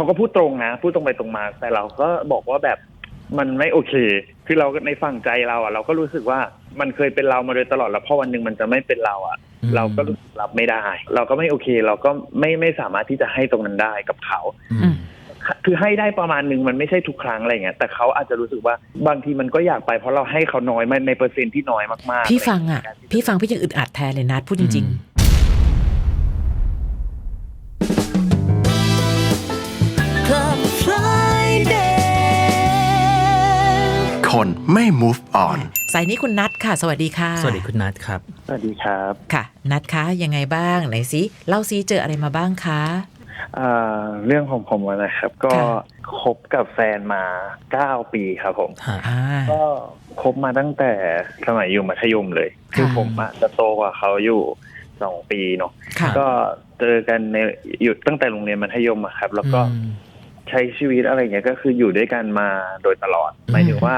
เขาก็พูดตรงนะพูดตรงไปตรงมา แต่เราก็บอกว่าแบบมันไม่โอเค คือเราในฝั่งใจเราอะ เราก็รู้สึกว่ามันเคยเป็นเรามาโดยตลอดแล้วพอวันหนึ่งมันจะไม่เป็นเราอะอืมเราก็รู้สึกรับไม่ได้ เราก็ไม่โอเค เราก็ไม่ไม่สามารถที่จะให้ตรงนั้นได้กับเขาอืมคือให้ได้ประมาณหนึ่งมันไม่ใช่ทุกครั้งอะไรเงี้ยแต่เขาอาจจะรู้สึกว่าบางทีมันก็อยากไปเพราะเราให้เขาน้อยมันในเปอร์เซ็นต์ที่น้อยมากๆพี่ฟังอะในการที่จพี่ฟังพี่ยังอึดอัดแทนเลยนัดพูดจริง คนไม่ move on ๆสายนี้คุณนัดค่ะ สวัสดีค่ะ สวัสดีคุณนัทครับ สวัสดีครับค่ะ นัดคะยังไงบ้างไหนสิเล่าซิเจออะไรมาบ้างคะอ่าเรื่องของผมอะนะครับ ก็ค่ะคบกับแฟนมาเก้าปีครับผมฮะอ่า ก็คบมาตั้งแต่สมัยอยู่มัธยมเลย คือค่ะผมอะจะโตกว่าเขาอยู่สองปีเนาะค่ะ ก็เจอกันในอยู่ตั้งแต่โรงเรียนมัธยมอะครับ แล้วก็อืม ใช้ชีวิตอะไรเงี้ยก็คืออยู่ด้วยกันมาโดยตลอดอืมหมายถึงว่า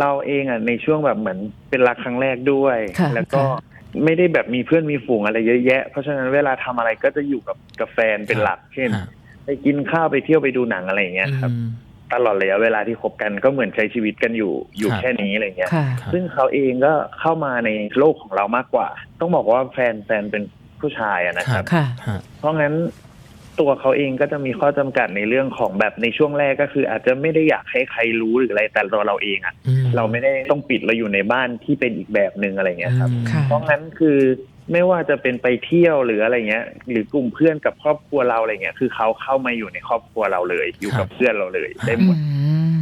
เราเองอะในช่วงแบบเหมือนเป็นรักครั้งแรกด้วย ค่ะแล้วก็ค่ะไม่ได้แบบมีเพื่อนมีฝูงอะไรเยอะแยะ เพราะฉะนั้นเวลาทำอะไรก็จะอยู่กับกับแฟนเป็นหลัก เช่น ฮะไปกินข้าวไปเที่ยวไปดูหนังอะไรอย่างเงี้ยครับ อืม ตลอดระยะเวลาที่คบกันก็เหมือนใช้ชีวิตกันอยู่อยู่ครับ แค่นี้อะไรเงี้ย ค่ะ ครับ ซึ่งเขาเองก็เข้ามาในโลกของเรามากกว่า ต้องบอกว่าแฟนแฟนเป็นผู้ชายอะนะครับ ค่ะ ฮะเพราะงั้น ตัวเขาเองก็จะมีข้อจำกัดในเรื่องของแบบในช่วงแรกก็คือ อาจจะไม่ได้อยากให้ใครรู้หรืออะไรแต่ตัวเราเองอะอืมเราไม่ได้ต้องปิดเราอยู่ในบ้านที่เป็นอีกแบบหนึ่งอะไรเงี้ยครับอืมค่ะเพราะงั้นคือไม่ว่าจะเป็นไปเที่ยวหรืออะไรเงี้ย หรือกลุ่มเพื่อนกับครอบครัวเราอะไรเงี้ยคือเขาเข้ามาอยู่ในครอบครัวเราเลย อยู่กับเพื่อนเราเลยได้หมอืดม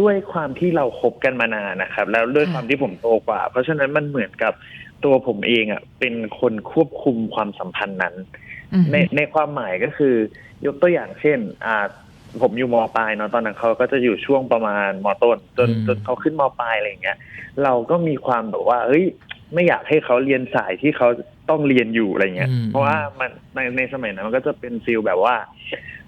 ด้วยความที่เราคบกันมานานนะครับ แล้วด้วยค่ะความที่ผมโตกว่า เพราะฉะนั้นมันเหมือนกับตัวผมเองอะเป็นคนควบคุมความสัมพันธ์นั้นอืม ในในความหมายก็คือยกตัวอย่างเช่น อ่า ผมอยู่มปลายเนาะตอนนั้นเขาก็จะอยู่ช่วงประมาณมต้น จนอืมจนเขาขึ้นมปลายอะไรอย่างเงี้ย เราก็มีความแบบว่า เฮ้ย ไม่อยากให้เขาเรียนสายที่เขาต้องเรียนอยู่อะไรเงี้ยอืมเพราะว่ามันในในสมัยนั้นมันก็จะเป็นฟิลแบบว่า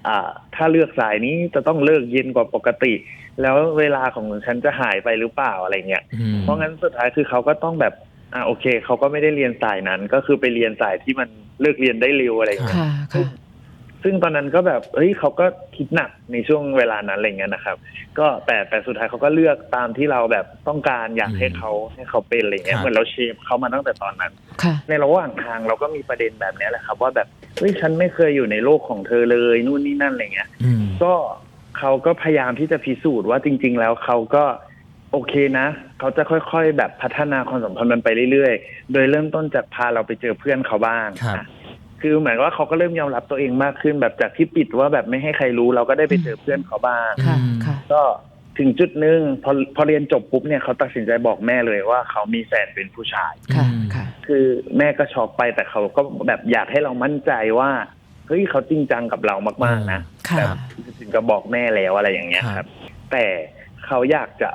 อ่า ถ้าเลือกสายนี้จะต้องเลิกเย็นกว่าปกติ แล้วเวลาของฉันจะหายไปหรือเปล่าอะไรเงี้ยอืมเพราะงั้นสุดท้ายคือเขาก็ต้องแบบ อ่าโอเค เขาก็ไม่ได้เรียนสายนั้น ก็คือไปเรียนสายที่มันเลิกเรียนได้เร็วอะไรเงี้ยค่ะค่ะ ซึ่งตอนนั้นก็แบบเฮ้ยเขาก็คิดหนักในช่วงเวลานั้นอะไรเงี้ยนะครับ ก็แต่แต่สุดท้ายเขาก็เลือกตามที่เราแบบต้องการอยากให้เขาให้เขาเป็นอะไรเงี้ยครับ เหมือนเราเชฟเขามาตั้งแต่ตอนนั้น ค่ะ ในระหว่างทางเราก็มีประเด็นแบบเนี้ยแหละครับ ว่าแบบเฮ้ยฉันไม่เคยอยู่ในโลกของเธอเลยนู่นนี่นั่นอะไรเงี้ย อืม ก็เขาก็พยายามที่จะพิสูจน์ว่าจริง ๆ แล้วเขาก็ โอเคนะ เขาจะค่อยๆ แบบพัฒนาความสัมพันธ์มันไปเรื่อยๆ โดยเริ่มต้นจากพาเราไปเจอเพื่อนเขาบ้างครับนะคือเหมือนว่าเขาก็เริ่มยอมรับตัวเองมากขึ้นแบบจากที่ปิดว่าแบบไม่ให้ใครรู้เราก็ได้ไปเจอเพื่อนเขาบ้าง ค่ะอืมค่ะ ก็ถึงจุดหนึ่งพอพอเรียนจบปุ๊บเนี่ยเขาตัดสินใจบอกแม่เลยว่าเขามีแฟนเป็นผู้ชาย ค่ะอืมค่ะ คือแม่ก็ช็อกไปแต่เขาก็แบบอยากให้เรามั่นใจว่าเฮ้ยเขาจริงจังกับเรามากๆนะ ค่ะ แบบถึงกับบอกแม่แล้วอะไรอย่างเงี้ยคครัรับบแต่เขาอยากจะ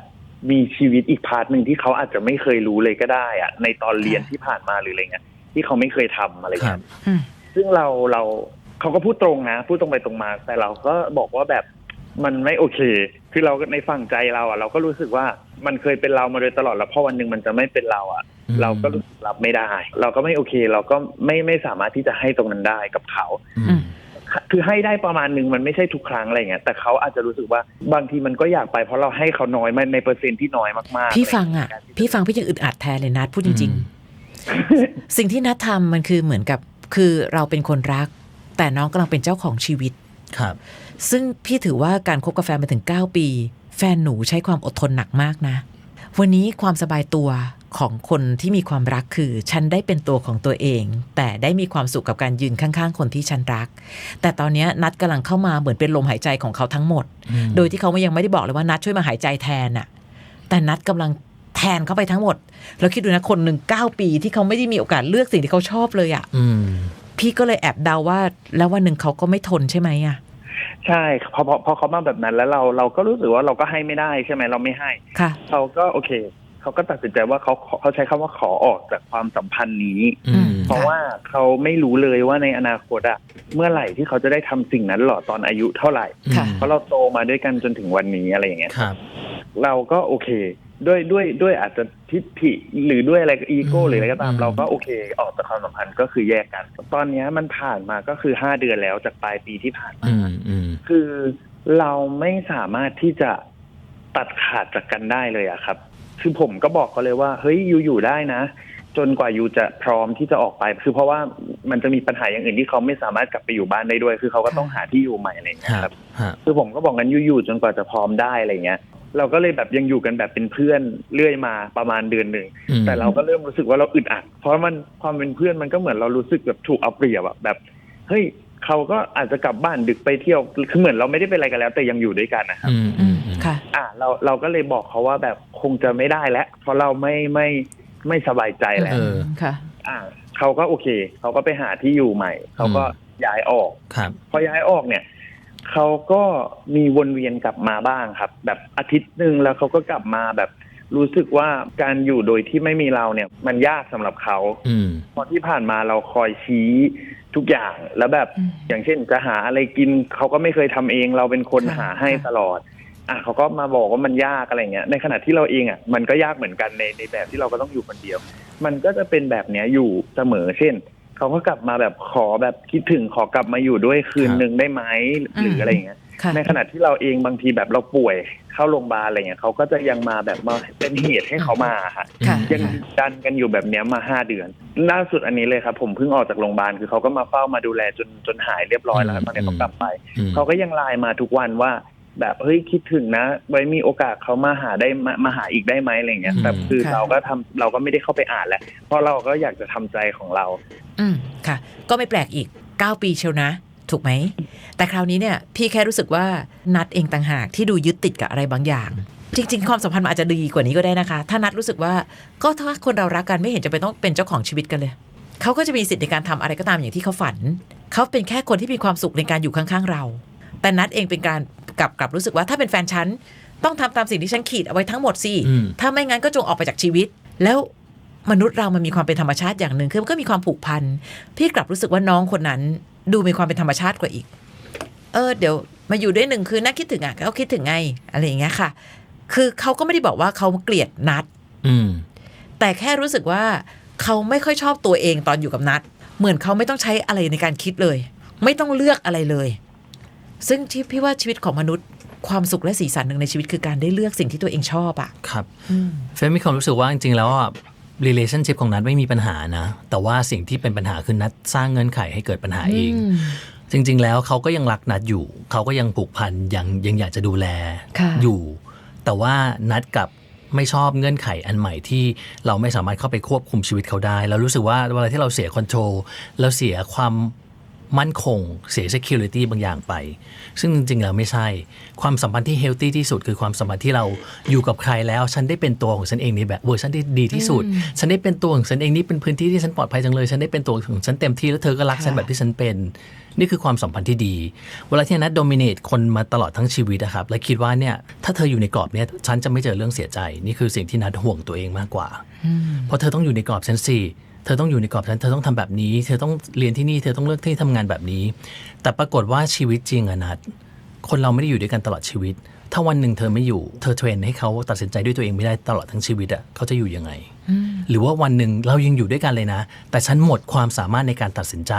มีชีวิตอีกพาร์ทหนึ่งที่เขาอาจจะไม่เคยรู้เลยก็ได้อะในตอนเรียนค่ะที่ผ่านมาหรืออะไรเงี้ยที่เขาไม่เคยทำอะไรครัเงี้บยอืมซึ่งเราเราเขาก็พูดตรงนะพูดตรงไปตรงมา แต่เราก็บอกว่าแบบมันไม่โอเค คือเราในฝั่งใจเราอะ เราก็รู้สึกว่ามันเคยเป็นเรามาโดยตลอดแล้วพอวันหนึ่งมันจะไม่เป็นเราอะอืมเราก็รู้สึกรับไม่ได้ เราก็ไม่โอเค เราก็ไม่ไม่สามารถที่จะให้ตรงนั้นได้กับเขาอืม คือให้ได้ประมาณหนึ่งมันไม่ใช่ทุกครั้งอะไรเงี้ยแต่เขาอาจจะรู้สึกว่าบางทีมันก็อยากไปเพราะเราให้เขาน้อยมันในเปอร์เซ็นต์ที่น้อยมากๆพี่ฟังอะในการที่จพี่ฟังพี่ยังอึดอัดแทนเลยนัดพูดจริงอืมๆสิ่งที่นัดทำมันคือเหมือนกับคือเราเป็นคนรัก แต่น้องกำลังเป็นเจ้าของชีวิตครับ ซึ่งพี่ถือว่าการคบกับแฟนมาถึง 9 ปี แฟนหนูใช้ความอดทนหนักมากนะ วันนี้ความสบายตัว ของคนที่มีความรักคือ ฉันได้เป็นตัวของตัวเอง แต่ได้มีความสุขกับการยืนข้างๆ คนที่ฉันรัก แต่ตอนเนี้ยนัดกำลังเข้ามาเหมือนเป็นลมหายใจของเขาทั้งหมดอืมโดยที่เขายังไม่ได้บอกเลยว่านัดช่วยมาหายใจแทนน่ะแต่นัดกำลังแทนเขาไปทั้งหมด แล้วคิดดูนะคนหนึ่งเก้าปีที่เขาไม่ได้มีโอกาสเลือกสิ่งที่เขาชอบเลยอะอืมพี่ก็เลยแอบเดาว่า แล้ววันหนึ่งเขาก็ไม่ทนใช่ไหมอะใช่พอพอพอเขามาแบบนั้นแล้วเราเราก็รู้สึกว่าเราก็ให้ไม่ได้ใช่ไหมเราไม่ให้ค่ะเขาก็โอเค เขาก็ตัดสินใจว่าเขาเขาใช้คำว่าขอออกจากความสัมพันธ์นี้อืมเพราะว่าเขาไม่รู้เลยว่าในอนาคตอะเมื่อไหร่ที่เขาจะได้ทำสิ่งนั้นหรอตอนอายุเท่าไหร่ค่ะเพราะเราโตมาด้วยกันจนถึงวันนี้อะไรอย่างเงี้ยครับเราก็โอเค ด้วยด้วยด้วยอาจจะทิฐิหรือด้วยอะไรอีโก้อืมหรืออะไรก็ตามอืมเราก็โอเค ออกจากความสัมพันธ์ก็คือแยกกัน ตอนเนี้ยมันผ่านมาก็คือห้าเดือนแล้วจากปลายปีที่ผ่านมาอืมอืมคือเราไม่สามารถที่จะตัดขาดจากกันได้เลยอะครับ คือผมก็บอกเขาเลยว่า เฮ้ยยูอยู่ได้นะ จนกว่ายูจะพร้อมที่จะออกไป คือเพราะว่ามันจะมีปัญหาอย่างอื่นที่เขาไม่สามารถกลับไปอยู่บ้านได้ด้วย คือเขาก็ต้องหาที่อยู่ใหม่อะไรอย่างเงี้ยฮะครับฮะคือผมก็บอกกันยูอยู่จนกว่าจะพร้อมได้อะไรเงี้ย เราก็เลยแบบยังอยู่กันแบบเป็นเพื่อนเรื่อยมาประมาณเดือนหนึ่ง อืม แต่เราก็เริ่มรู้สึกว่าเราอึดอัด เพราะมันความเป็นเพื่อนมันก็เหมือนเรารู้สึกแบบถูกเอาเปรียบอะแบบ เฮ้ย เขาก็อาจจะกลับบ้านดึกไปเที่ยวคือเหมือนเราไม่ได้เป็นอะไรกันแล้ว แต่ยังอยู่ด้วยกันนะครับอืมอือืมมอืมค่ะ อ่าเราเราก็เลยบอกเขาว่าแบบคงจะไม่ได้แล้ว เพราะเราไม่ไม่ไม่สบายใจแล้ว เออ ค่ะ อ่าเขาก็โอเค เขาก็ไปหาที่อยู่ใหม่ เขาก็ย้ายออก ครับ พอย้ายออกเนี่ย เขาก็มีวนเวียนกลับมาบ้างครับ แบบอาทิตย์หนึ่งแล้วเขาก็กลับมาแบบ รู้สึกว่าการอยู่โดยที่ไม่มีเราเนี่ย มันยากสำหรับเขาอืมเพราะที่ผ่านมาเราคอยชี้ทุกอย่างแล้วแบบอืมอย่างเช่นจะหาอะไรกินเขาก็ไม่เคยทำเอง เราเป็นคนค่ะหาให้ค่ะตลอดอะเขาก็มาบอกว่ามันยากอะไรเงี้ยในขณะที่เราเองอะมันก็ยากเหมือนกันในในแบบที่เราก็ต้องอยู่คนเดียว มันก็จะเป็นแบบเนี้ยอยู่เสมอ เช่นเขาก็กลับมาแบบขอแบบคิดถึงขอกลับมาอยู่ด้วยคืนครับหนึ่งได้ไหมหรืออะไรอย่างเงี้ยค่ะในขณะที่เราเองบางทีแบบเราป่วย เข้าโรงพยาบาลอะไรเงี้ยเขาก็จะยังมาแบบมาเป็นเหตุให้เขามาค่ะค่ะ ยังดันกันอยู่แบบเนี้ยมาห้าเดือน ล่าสุดอันนี้เลยครับ ผมเพิ่งออกจากโรงพยาบาลคือเขาก็มาเฝ้ามาดูแลจนจนหายเรียบร้อยแล้วตอนนี้เขากลับไป อืม เขาก็ยังไลน์มาทุกวันว่า แบบเฮ้ยคิดถึงนะไว้มีโอกาสเขามาหาได้มามาหาอีกได้ไหมอะไรเงี้ยอืมแต่คือค่ะ เราก็ทำเราก็ไม่ได้เข้าไปอ่านแหละเพราะเราก็อยากจะทำใจของเรา อืมค่ะ ก็ไม่แปลกอีก 9 ปีเชียวนะ ถูกไหม แต่คราวนี้เนี่ยพี่แค่รู้สึกว่านัดเองต่างหากที่ดูยึดติดกับอะไรบางอย่าง จริง ๆ ความสัมพันธ์มันอาจจะดีกว่านี้ก็ได้นะคะ ถ้านัดรู้สึกว่าก็ถ้าคนเรารักกันไม่เห็นจะเป็นต้องเป็นเจ้าของชีวิตกันเลยเขาก็จะมีสิทธิ์ในการทำอะไรก็ตามอย่างที่เขาฝันเขาเป็นแค่คนที่มีความสุขในการอยู่ข้างๆเรา แต่นัดเองเป็นการกลับกลับรู้สึกว่าถ้าเป็นแฟนฉันต้องทำตามสิ่งที่ฉันขีดเอาไว้ทั้งหมดสิอืมถ้าไม่งั้นก็จงออกไปจากชีวิต แล้วมนุษย์เรามันมีความเป็นธรรมชาติอย่างหนึ่งคือมันก็มีความผูกพัน พี่กลับรู้สึกว่าน้องคนนั้น ดูมีความเป็นธรรมชาติกว่าอีก เออ เดี๋ยวมาอยู่ด้วยหนึ่งคืนน่าคิดถึงอะเขาคิดถึงไง อะไรอย่างเงี้ยค่ะ คือเขาก็ไม่ได้บอกว่าเขาเกลียดนัด อืม แต่แค่รู้สึกว่าเขาไม่ค่อยชอบตัวเองตอนอยู่กับนัด เหมือนเขาไม่ต้องใช้อะไรในการคิดเลย ไม่ต้องเลือกอะไรเลย ซึ่งที่พี่ว่าชีวิตของมนุษย์ ความสุขและสีสันหนึ่งในชีวิตคือการได้เลือกสิ่งที่ตัวเองชอบอะครับเฟรมมีความรู้สึกว่าจริงๆแล้วอะ relationship ของนัดไม่มีปัญหานะ แต่ว่าสิ่งที่เป็นปัญหาคือนัดสร้างเงื่อนไขให้เกิดปัญหาเองอืมจริง ๆ แล้วเขาก็ยังรักนัดอยู่ เขาก็ยังผูกพันยังยังอยากจะดูแลค่ะอยู่ แต่ว่านัดกับไม่ชอบเงื่อนไขอันใหม่ที่เราไม่สามารถเข้าไปควบคุมชีวิตเขาได้ แล้วรู้สึกว่าเวลาที่เราเสียคอนโทรลเราเสียความ มั่นคงเสีย security บางอย่างไป ซึ่งจริงๆแล้วไม่ใช่ ความสัมพันธ์ที่ healthy ที่สุด คือความสัมพันธ์ที่เราอยู่กับใครแล้ว ฉันได้เป็นตัวของฉันเองในแบบเวอร์ชันที่ดีที่สุด ฉันได้เป็นตัวของฉันเองนี่เป็นพื้นที่ที่ฉันปลอดภัยจังเลย ฉันได้เป็นตัวของฉันเต็มที่แล้วเธอก็รักฉันค่ะแบบที่ฉันเป็น นี่คือความสัมพันธ์ที่ดี เวลาที่นัดโดมิเนตคนมาตลอดทั้งชีวิตนะครับและคิดว่าเนี่ยถ้าเธออยู่ในกรอบเนี่ยฉันจะไม่เจอเรื่องเสียใจ นี่คือสิ่งที่นัดห่วงตัวเองมากกว่า เพราะเธอต้องอยู่ในกรอบฉันสิ เธอต้องอยู่ในกรอบฉันเธอต้องทำแบบนี้ เธอต้องเรียนที่นี่ เธอต้องเลือกที่ทำงานแบบนี้ แต่ปรากฏว่าชีวิตจริงอะนัดคนเราไม่ได้อยู่ด้วยกันตลอดชีวิต ถ้าวันหนึ่งเธอไม่อยู่ เธอเทรนให้เขาตัดสินใจด้วยตัวเองไม่ได้ตลอดทั้งชีวิตอะเขาจะอยู่ยังไง หรือว่าวันหนึ่งเรายังอยู่ด้วยกันเลยนะ แต่ฉันหมดความสามารถในการตัดสินใจ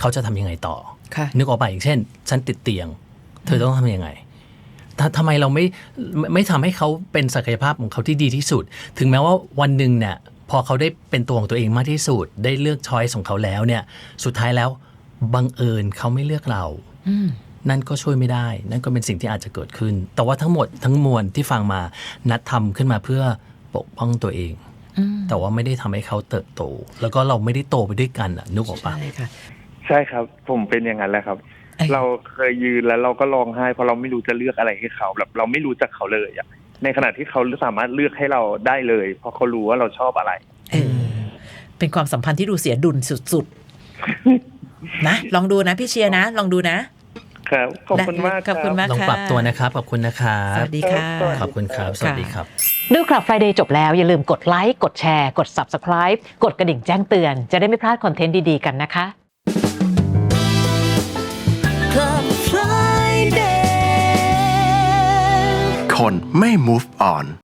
เขาจะทำยังไงต่อค่ะนึกออกไปอย่างเช่น ฉันติดเตียง เธอต้องทำยังไงถ้าทำไมเราไม่ไม่ไม่ทำให้เขาเป็นศักยภาพของเขาที่ดีที่สุด ถึงแม้ว่าวันหนึ่งเนี่ย พอเขาได้เป็นตัวของตัวเองมากที่สุด ได้เลือกช้อยส์ของเขาแล้วเนี่ย สุดท้ายแล้วบังเอิญเขาไม่เลือกเราอืมนั่นก็ช่วยไม่ได้ นั่นก็เป็นสิ่งที่อาจจะเกิดขึ้น แต่ว่าทั้งหมดทั้งมวลที่ฟังมานัดทำขึ้นมาเพื่อปกป้องตัวเองอืมแต่ว่าไม่ได้ทำให้เขาเติบโต แล้วก็เราไม่ได้โตไปด้วยกันอะนึกออกปะใช่ค่ะใช่ครับ ผมเป็นอย่างนั้นแหละครับเอ้ยเราเคยยืนแล้วเราก็ร้องไห้เพราะเราไม่รู้จะเลือกอะไรให้เขาแบบเราไม่รู้จักเขาเลยอะ ในขณะที่เขาสามารถเลือกให้เราได้เลย เพราะเขารู้ว่าเราชอบอะไรเออเป็นความสัมพันธ์ที่ดูเสียดุลสุดๆ นะ ลองดูนะพี่เชียร์นะ ลองดูนะ ครับ ขอบคุณมากขอบคุณมากลองปรับตัวนะครับ ขอบคุณนะครับสวัสดีค่ะขอบคุณครับ สวัสดีครับ ดูคลับ Friday จบแล้ว อย่าลืมกดไลค์ กดแชร์ กด Subscribe กดกระดิ่งแจ้งเตือน จะได้ไม่พลาดคอนเทนต์ดี ๆ กันนะคะ คนไม่ move on